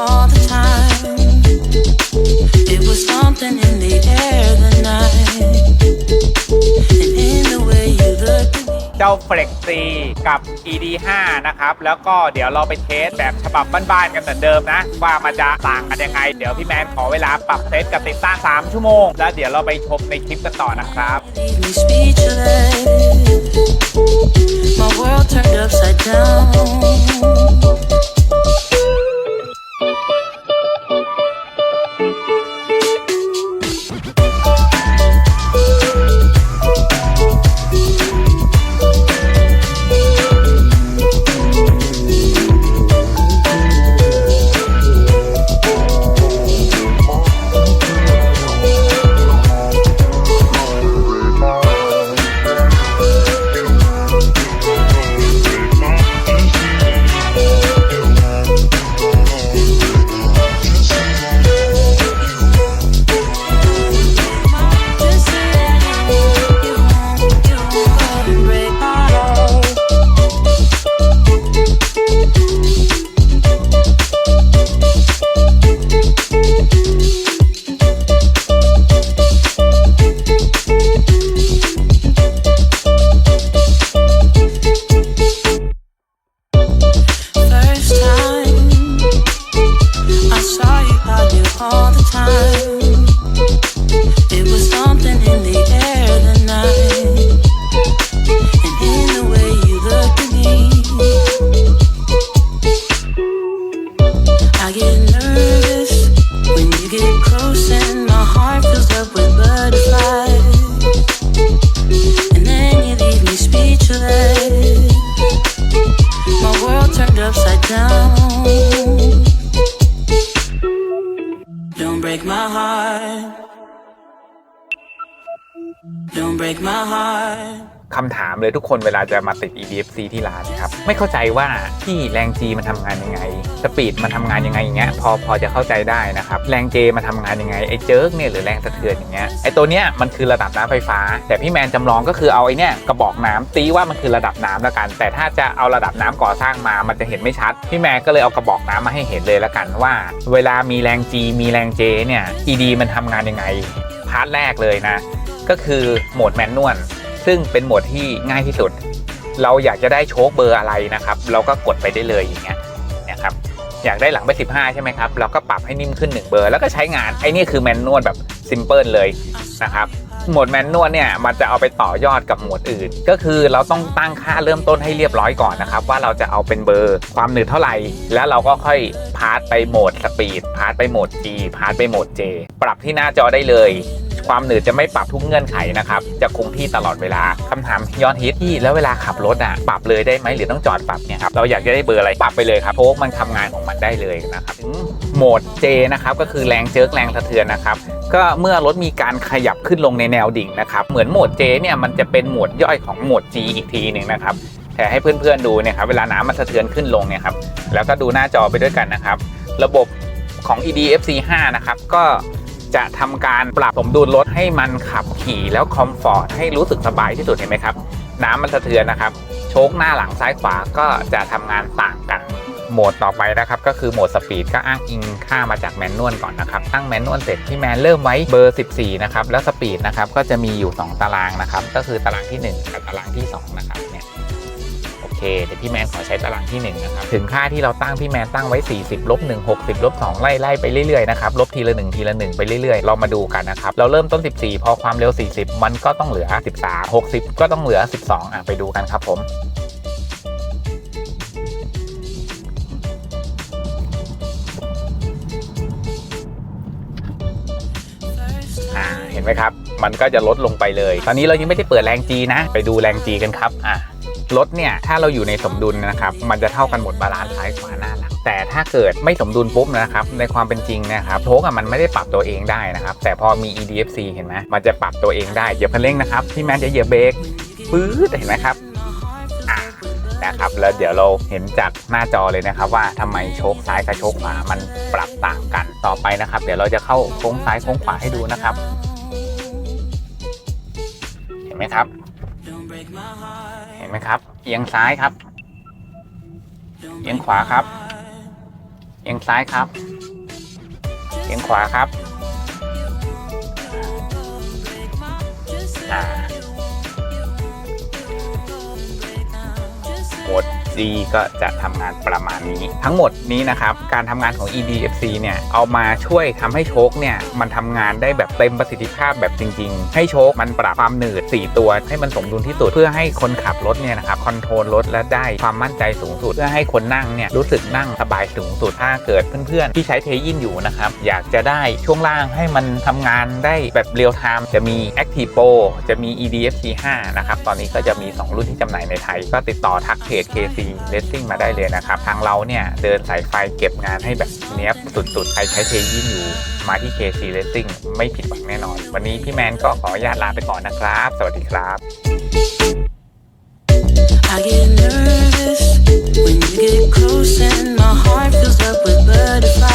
all the time. It was something in the air the night, and in the way you looked at me. เจ้า Flex C กับ ED 5 นะครับ แล้วก็เดี๋ยวเราไปเทสแบบฉบับบ้านๆกันเหมือนเดิมนะ ว่ามันจะต่างกันยังไง เดี๋ยวพี่แมนขอเวลาปรับเซตกับติดตั้ง3ชั่วโมง แล้วเดี๋ยวเราไปชมในคลิปกันต่อนะครับ leave me speechless. My world turned upside down. คำถามเลยทุกคนเวลาจะมาติด EDFC ที่ร้านครับ ไม่เข้าใจว่าที่แรง G มันทำงานยังไง สปีดมันทำงานยังไงอย่างเงี้ยพอพอจะเข้าใจได้นะครับ แรง J มันทำงานยังไงไอ้เจิร์กเนี่ยหรือแรงสะเทือนอย่างเงี้ยไอ้ตัวเนี้ยมันคือระดับน้ำไฟฟ้า แต่พี่แมนจำลองก็คือเอาไอ้เนี่ยกระบอกน้ำตีว่ามันคือระดับน้ำแล้วกัน แต่ถ้าจะเอาระดับน้ำก่อสร้างมามันจะเห็นไม่ชัด พี่แมนก็เลยเอากระบอกน้ำมาให้เห็นเลยแล้วกันว่า เวลามีแรง G มีแรง J เนี่ย ED มันทำงานยังไง พาร์ทแรกเลยนะ ก็คือโหมดแมนนวลซึ่งเป็นโหมดที่ง่ายที่สุด เราอยากจะได้โชคเบอร์อะไรนะครับ เราก็กดไปได้เลยอย่างเงี้ยนะครับอยากได้หลังไป 15 ใช่ไหมครับ เราก็ปรับให้นิ่มขึ้น 1 เบอร์ แล้วก็ใช้งานไอ้นี่คือแมนนวลแบบซิมเพิลเลยนะครับ หมดแมนนวลเนี่ยมันจะเอาไปต่อยอดกับโหมดอื่น ก็คือเราต้องตั้งค่าเริ่มต้นให้เรียบร้อยก่อนนะครับ ว่าเราจะเอาเป็นเบอร์ความหนืดเท่าไหร่ แล้วเราก็ค่อยพาร์ตไปโหมดสปีดพาร์ตไปโหมด G พาร์ตไปโหมด J ปรับที่หน้าจอได้เลยความหนืดจะไม่ปรับทุกเงื่อนไขนะครับ จะคงที่ตลอดเวลาคำถามย้อดฮิตที่แล้วเวลาขับรถอะปรับเลยได้ไหมหรือต้องจอดปรับเนี่ยครับเราอยากจะได้เบอร์อะไรปรับไปเลยครับโชคมันทำงานของมันได้เลยนะครับถึง โหมด J นะครับก็คือแรงเจิกแรงสะเทือนนะครับก็เมื่อรถมีการขยับขึ้นลงในแนวดิ่งนะครับเหมือนโหมด J เนี่ยมันจะเป็นโหมดย่อยของโหมด G อีกทีหนึ่งนะครับแต่ให้เพื่อนๆดูเนี่ยครับเวลาน้ำมันสะเทือนขึ้นลงเนี่ยครับแล้วก็ดูหน้าจอไปด้วยกันนะครับ ระบบของ EDFC 5นะครับก็จะทำการปรับสมดุลรถให้มันขับขี่แล้วคอมฟอร์ตให้รู้สึกสบายที่สุดเห็นไหมครับ น้ำมันสะเทือนนะครับ โชคหน้าหลังซ้ายขวาก็จะทำงานต่างกัน โหมดต่อไปนะครับ ก็คือโหมดสปีดก็อ้างอิงค่ามาจากแมนนวลก่อนนะครับตั้งแมนนวลเสร็จพี่แมนเริ่มไว้เบอร์ 14 นะครับ แล้วสปีดนะครับก็จะมีอยู่ 2 ตารางนะครับ ก็คือตารางที่ 1 กับตารางที่ 2 นะครับเนี่ยโอเคเดี๋ยวพี่แมนขอใช้ตารางที่ 1 นะครับ ถึงค่าที่เราตั้งพี่แมนตั้งไว้ 40ลบ1 60ลบ2ไล่ไล่ไปเรื่อยๆนะครับลบทีละ 1 ทีละ 1 ไปเรื่อยๆ เรามาดูกันนะครับ เราเริ่มต้น 14 พอความเร็ว 40 มันก็ต้องเหลือ 13 60 ก็ต้องเหลือ 12อะไปดูกันครับผม ห็นไหมครับ มันก็จะลดลงไปเลย ตอนนี้เรายังไม่ได้เปิดแรง G นะ ไปดูแรง G กันครับอะรถเนี่ยถ้าเราอยู่ในสมดุลนะครับมันจะเท่ากันหมดบาลานซ์ซ้ายขวาหน้าหลังแต่ถ้าเกิดไม่สมดุลปุ๊บนะครับในความเป็นจริงนะครับโชคอะมันไม่ได้ปรับตัวเองได้นะครับแต่พอมี EDFC เห็นไหมมันจะปรับตัวเองได้เหยียบคันเร่งนะครับพี่แมนจะเหยียบเบรกปื๊ดเห็นไหมครับนะครับแล้วเดี๋ยวเราเห็นจากหน้าจอเลยนะครับ ว่าทำไมโชคซ้ายกับโชคขวามันปรับต่างกันต่อไปนะครับ เดี๋ยวเราจะเข้าโค้งซ้ายโค้งขวาให้ดูนะครับ ไหมครับ เห็นไหมครับ เอียงซ้ายครับ เอียงขวาครับ เอียงซ้ายครับ เอียงขวาครับอ่า มด G ก็จะทำงานประมาณนี้ ทั้งหมดนี้นะครับ การทำงานของ EDFC เนี่ย เอามาช่วยทำให้โชคเนี่ย มันทำงานได้แบบเต็มประสิทธิภาพแบบจริง ๆ ให้โชคมันปรับความหนืด 4 ตัว ให้มันสมดุลที่สุด เพื่อให้คนขับรถเนี่ยนะครับคอนโทรลรถและได้ความมั่นใจสูงสุด เพื่อให้คนนั่งเนี่ยรู้สึกนั่งสบายสูงสุดถ้าเกิดเพื่อนๆที่ใช้เทยินอยู่นะครับอยากจะได้ช่วงล่างให้มันทำงานได้แบบเรียลไทม์จะมี Active Pro จะมี EDFC 5นะครับตอนนี้ก็จะมี 2 รุ่นที่จำหน่ายในไทย ก็ติดต่อทักเพจ KC Racing มาได้เลยนะครับ ทางเราเนี่ยเดินสายไฟเก็บงานให้แบบเนี้ยสุดๆ ใครใช้เทยินอยู่ มาที่ KC Racing ไม่ผิดหวังแน่นอน วันนี้พี่แมนก็ขออนุญาตลาไปก่อนนะครับ สวัสดีครับ I get nervous when you get close and my heart fills up with butterflies.